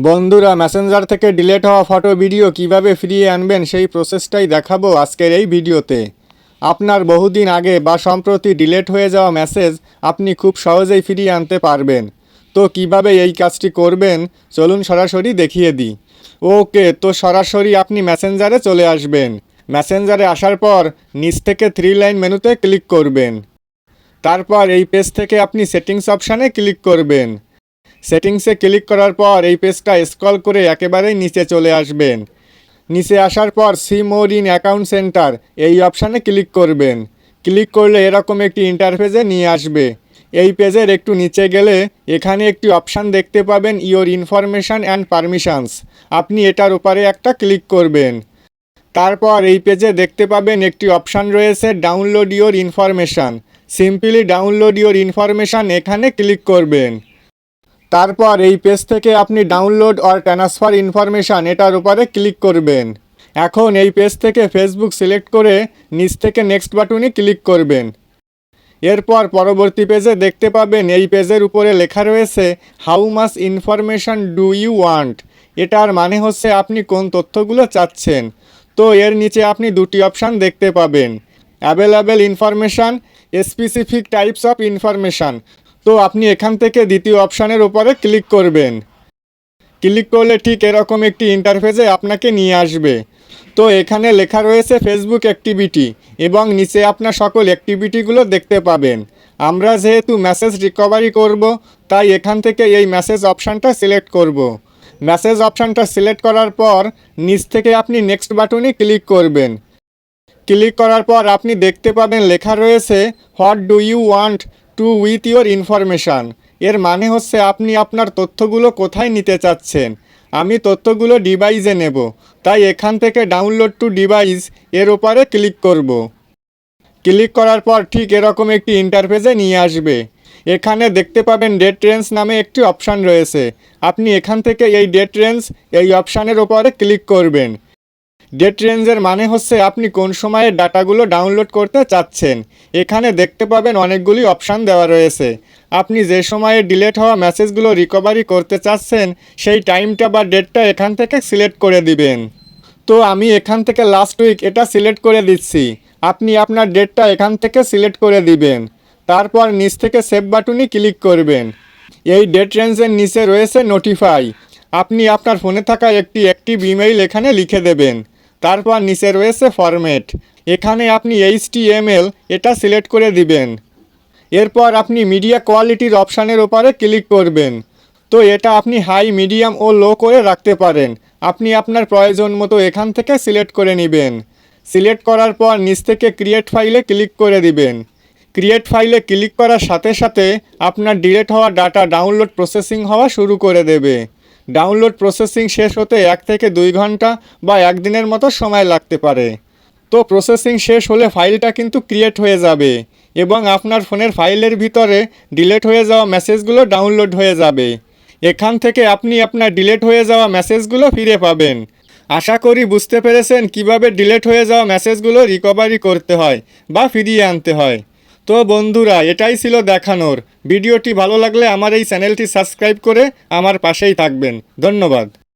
বন্ধুরা মেসেঞ্জার থেকে ডিলেট হওয়া ফটো ভিডিও কীভাবে ফিরিয়ে আনবেন সেই প্রসেসটাই দেখাবো আজকের এই ভিডিওতে আপনার বহুদিন আগে বা সম্প্রতি ডিলেট হয়ে যাওয়া মেসেজ আপনি খুব সহজেই ফিরিয়ে আনতে পারবেন। তো কীভাবে এই কাজটি করবেন, চলুন সরাসরি দেখিয়ে দিই। ওকে, তো সরাসরি আপনি মেসেঞ্জারে চলে আসবেন। মেসেঞ্জারে আসার পর নিচ থেকে থ্রি লাইন মেনুতে ক্লিক করবেন। তারপর এই পেজ থেকে আপনি সেটিংস অপশানে ক্লিক করবেন। সেটিংসে ক্লিক করার পর এই পেজটা স্ক্রল করে একেবারেই নিচে চলে আসবেন। নিচে আসার পর see more in account centre এই অপশানে ক্লিক করবেন। ক্লিক করলে এরকম একটি ইন্টারফেসে নিয়ে আসবে। এই পেজের একটু নিচে গেলে এখানে একটি অপশান দেখতে পাবেন, ইওর ইনফরমেশান অ্যান্ড পারমিশানস। আপনি এটার উপরে একটা ক্লিক করবেন। তারপর এই পেজে দেখতে পাবেন একটি অপশান রয়েছে, download your information. Simply download your information এখানে ক্লিক করবেন। তারপর এই পেজ থেকে আপনি ডাউনলোড অর ট্রান্সফার ইনফরমেশান এটার উপরে ক্লিক করবেন। এখন এই পেজ থেকে ফেসবুক সিলেক্ট করে নিচ থেকে নেক্সট বাটনে ক্লিক করবেন। এরপর পরবর্তী পেজে দেখতে পাবেন এই পেজের উপরে লেখা রয়েছে how much information do you want এটার মানে হচ্ছে আপনি কোন তথ্যগুলো চাচ্ছেন। তো এর নিচে আপনি দুটি অপশান দেখতে পাবেন। Available information specific types of information তো আপনি এখান থেকে দ্বিতীয় অপশানের উপরে ক্লিক করবেন। ক্লিক করলে ঠিক এরকম একটি ইন্টারফেসে আপনাকে নিয়ে আসবে। তো এখানে লেখা রয়েছে ফেসবুক অ্যাক্টিভিটি এবং নিচে আপনার সকল অ্যাক্টিভিটিগুলো দেখতে পাবেন। আমরা যেহেতু মেসেজ রিকভারি করব, তাই এখান থেকে এই মেসেজ অপশানটা সিলেক্ট করব। মেসেজ অপশানটা সিলেক্ট করার পর নিচ থেকে আপনি নেক্সট বাটনে ক্লিক করবেন। ক্লিক করার পর আপনি দেখতে পাবেন লেখা রয়েছে what do you want to with your information এর মানে হচ্ছে আপনি আপনার তথ্যগুলো কোথায় নিতে চাচ্ছেন। আমি তথ্যগুলো ডিভাইসে নেব। তাই এখান থেকে ডাউনলোড টু ডিভাইস এর ওপরে ক্লিক করব। ক্লিক করার পর ঠিক এরকম একটি ইন্টারফেসে নিয়ে আসবে। এখানে দেখতে পাবেন ডেট রেঞ্জ নামে একটি অপশান রয়েছে। আপনি এখান থেকে এই ডেট রেঞ্জ এই অপশানের ওপরে ক্লিক করবেন। ডেট রেঞ্জের মানে হচ্ছে আপনি কোন সময়ে ডাটাগুলো ডাউনলোড করতে চাচ্ছেন। এখানে দেখতে পাবেন অনেকগুলি অপশান দেওয়া রয়েছে। আপনি যে সময়ে ডিলেট হওয়া মেসেজগুলো রিকভারি করতে চাচ্ছেন, সেই টাইমটা বা ডেটটা এখান থেকে সিলেক্ট করে দিবেন। তো আমি এখান থেকে লাস্ট উইক এটা সিলেক্ট করে দিচ্ছি। আপনি আপনার ডেটটা এখান থেকে সিলেক্ট করে দিবেন। তারপর নিচ থেকে সেভ বাটনে ক্লিক করবেন। এই ডেট রেঞ্জের নিচে রয়েছে নোটিফাই আপনি আপনার ফোনে থাকা একটি অ্যাক্টিভ ইমেইল এখানে লিখে দেবেন। তারপর নিচে রয়েছে ফরম্যাট এখানে আপনি এইচটিএমএল এটা সিলেক্ট করে দিবেন। এরপর আপনি মিডিয়া কোয়ালিটির অপশানের ওপরে ক্লিক করবেন। তো এটা আপনি হাই মিডিয়াম ও লো করে রাখতে পারেন। আপনি আপনার প্রয়োজন মতো এখান থেকে সিলেক্ট করে নেবেন। সিলেক্ট করার পর নিচ থেকে ক্রিয়েট ফাইলে ক্লিক করে দিবেন। ক্রিয়েট ফাইলে ক্লিক করার সাথে সাথে আপনার ডিলেট হওয়া ডাটা ডাউনলোড প্রসেসিং হওয়া শুরু করে দেবে। ডাউনলোড প্রসেসিং শেষ হতে এক থেকে দুই ঘণ্টা বা একদিনের মতো সময় লাগতে পারে। তো প্রসেসিং শেষ হলে ফাইলটা কিন্তু ক্রিয়েট হয়ে যাবে এবং আপনার ফোনের ফাইলের ভিতরে ডিলেট হয়ে যাওয়া মেসেজগুলো ডাউনলোড হয়ে যাবে। এখান থেকে আপনি আপনার ডিলেট হয়ে যাওয়া মেসেজগুলো ফিরে পাবেন। আশা করি বুঝতে পেরেছেন কীভাবে ডিলেট হয়ে যাওয়া মেসেজগুলো রিকভারি করতে হয় বা ফিরিয়ে আনতে হয়। তো বন্ধুরা, এটাই ছিল দেখানোর। ভিডিওটি ভালো লাগলে আমার এই চ্যানেলটি সাবস্ক্রাইব করে আমার পাশেই থাকবেন। ধন্যবাদ।